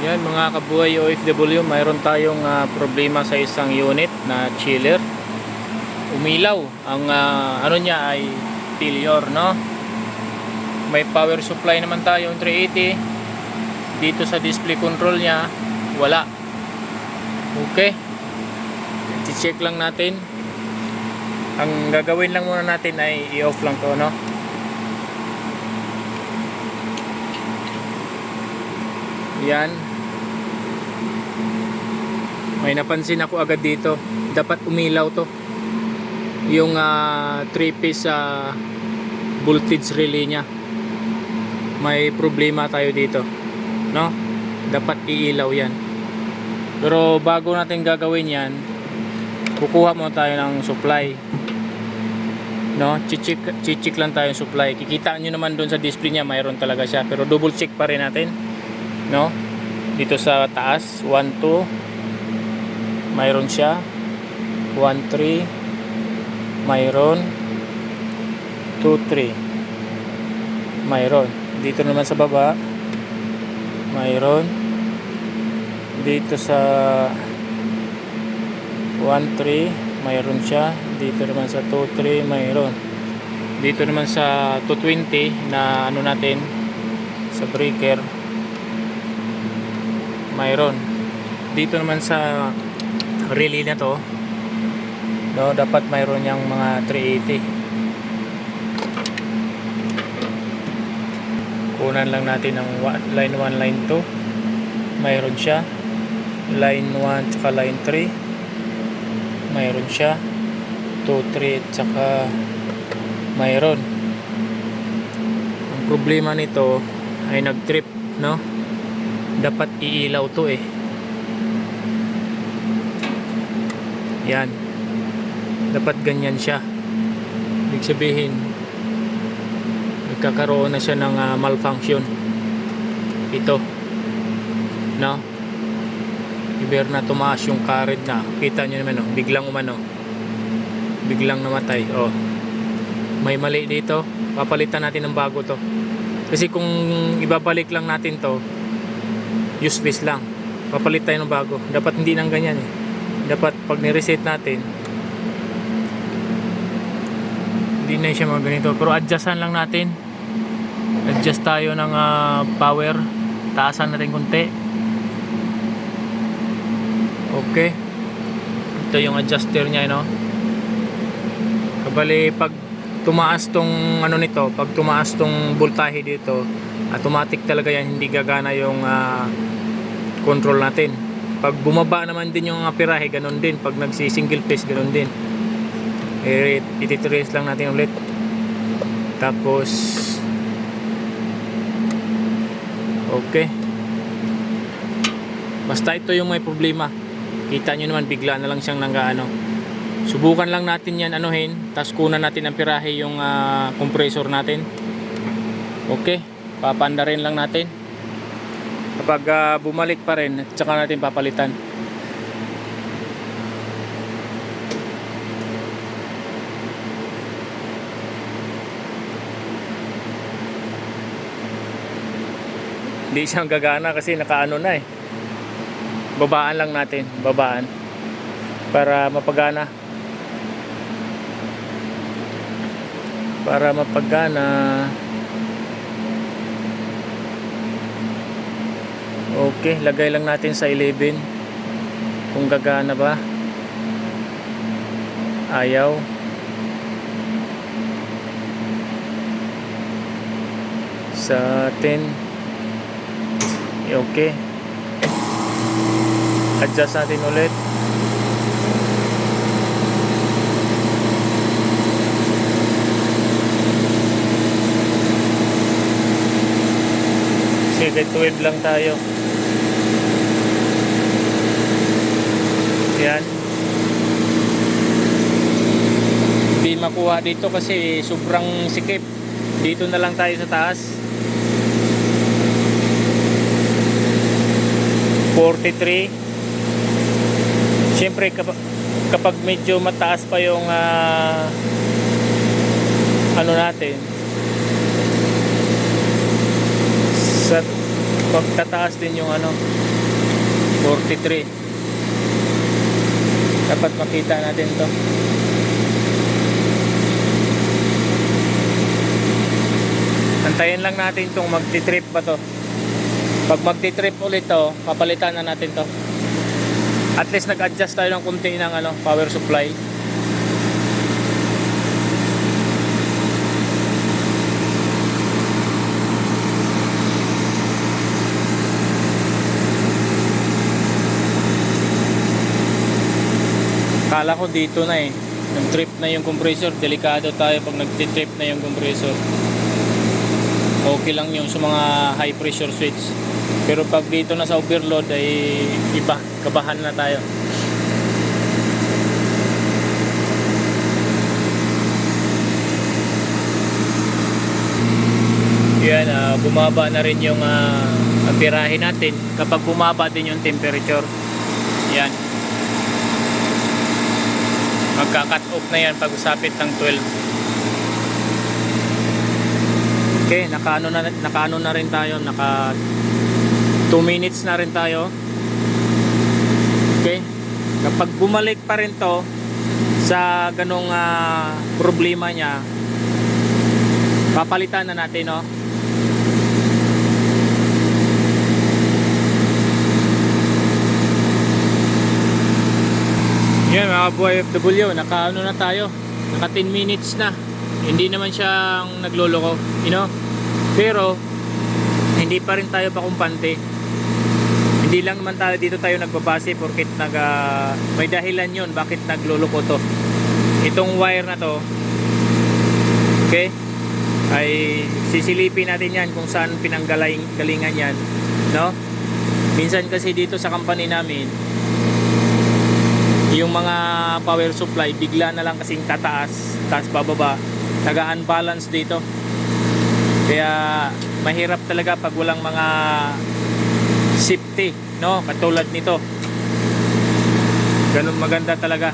Yan mga kabuhay OFW, mayroon tayong ah, problema sa isang unit na chiller. Umilaw. Ang ah, ano niya ay failure, no? May power supply naman tayo 380. Dito sa display control niya, wala. Okay. I-check lang natin. Ang gagawin lang muna natin ay i-off lang to, no? Yan. May napansin ako agad dito. Dapat umilaw to. Yung 3-piece ah, voltage relay niya. May problema tayo dito. No? Dapat iilaw yan. Pero bago natin gagawin yan, kukuha muna tayo ng supply. No? Chichik, chichik lang tayo ng supply. Kikita nyo naman doon sa display niya, mayroon talaga siya. Pero double check pa rin natin no dito sa taas 1 2 mayroon siya. 1 3 mayroon. 2 3 mayroon. Dito naman sa baba. Mayroon. Dito sa 1 3 mayroon siya. Dito naman sa 2 3 mayroon. Dito naman sa 220 na ano natin sa breaker. Mayroon. Dito naman sa relay na to. No dapat mayroon yang mga 380 kunan lang natin ng line 1 line 2 mayroon siya. Line 1 tsaka line 3 mayroon siya. 2 3 at tsaka mayroon. Ang problema nito ay nag trip no? Dapat iilaw to eh yan. Dapat ganyan siya. Ibig sabihin nagkakaroon na siya ng ah, malfunction. Ito. No iber na tumaas yung current na. Kita nyo naman oh, biglang umano. Biglang namatay oh. May mali dito. Papalitan natin ng bago to. Kasi kung ibabalik lang natin to useless lang. Papalit tayo ng bago. Dapat hindi nang ganyan eh dapat pag ni-reset natin hindi na siya mga pero adjustan lang natin. Adjust tayo ng ah, power. Taasan natin konti. Okay. Ito yung adjuster niya no? Kabali pag tumaas tong ano nito pag tumaas tong voltahe dito automatic talaga yan. Hindi gagana yung ah, control natin pag bumaba naman din yung apirahe ganun din. Pag nagsi single phase ganun din. Eh, ititrace lang natin ulit. Tapos okay. Basta ito yung may problema. Kita nyo naman bigla na lang siyang nanggaano. Subukan lang natin yan anuhin. Tapos kunan natin ang pirahe yung ah, compressor natin. Okay. Papanda rin lang natin kapag ah, bumalik pa rin tsaka natin papalitan. Hindi siyang gagana kasi nakaano na eh. Babaan lang natin babaan. Para mapagana. Para mapagana okay lagay lang natin sa 11 kung gagana ba? Ayaw. Sa 10 okay. Adjust natin ulit. Sige 12 lang tayo yan hindi makuha dito kasi sobrang sikip. Dito na lang tayo sa taas. 43 Siyempre kapag, kapag medyo mataas pa yung ah, ano natin. Sa pagtataas din yung ano 43 dapat makita natin to. Antayin lang natin itong magti-trip ba to. Pag magti-trip ulit to papalitan na natin to. At least nag-adjust tayo ng kunti ng ano, power supply Kala ko dito na eh. Nag-trip na yung compressor. Delikado tayo pag nag-trip na yung compressor. Okay lang yung sa mga high pressure switch. Pero pag dito na sa overload ay iba. Kabahan na tayo. Yan, ah, bumaba na rin yung uh, natin kapag bumaba din yung temperature. Yan magka-cut off na yan pag usapit ng 12 okay nakaano na, nakaano na rin tayo naka 2 minutes na rin tayo. Okay kapag bumalik pa rin to sa ganong ah, problema niya papalitan na natin no Yan mga buhay FW, naka ano na tayo, naka 10 minutes na. Hindi naman siyang nagloloko, you know. Pero hindi pa rin tayo pakumpante. Hindi lang naman tayo dito tayo nagbabase porket nag ah, may dahilan 'yon bakit nagloloko to. Itong wire na to. Okay? Ay sisilipin natin 'yan kung saan pinanggaling galingan 'yan, no? Minsan kasi dito sa company namin, yung mga power supply bigla na lang kasing tataas taas bababa. Naga-unbalance dito. Kaya mahirap talaga pag walang mga safety no? Katulad nito. Ganun maganda talaga.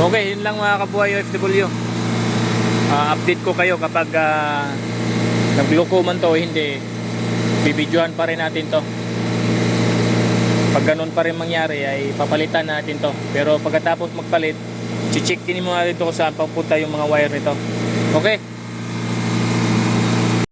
Okay yun lang mga kabuhay OFW Ah, update ko kayo kapag uh, nagloko man to hindi bibidyohan pa rin natin to pag ganun pa rin mangyari ay papalitan natin to. Pero pagkatapos magpalit check din mo natin to kung saan papunta yung mga wire nito. Okay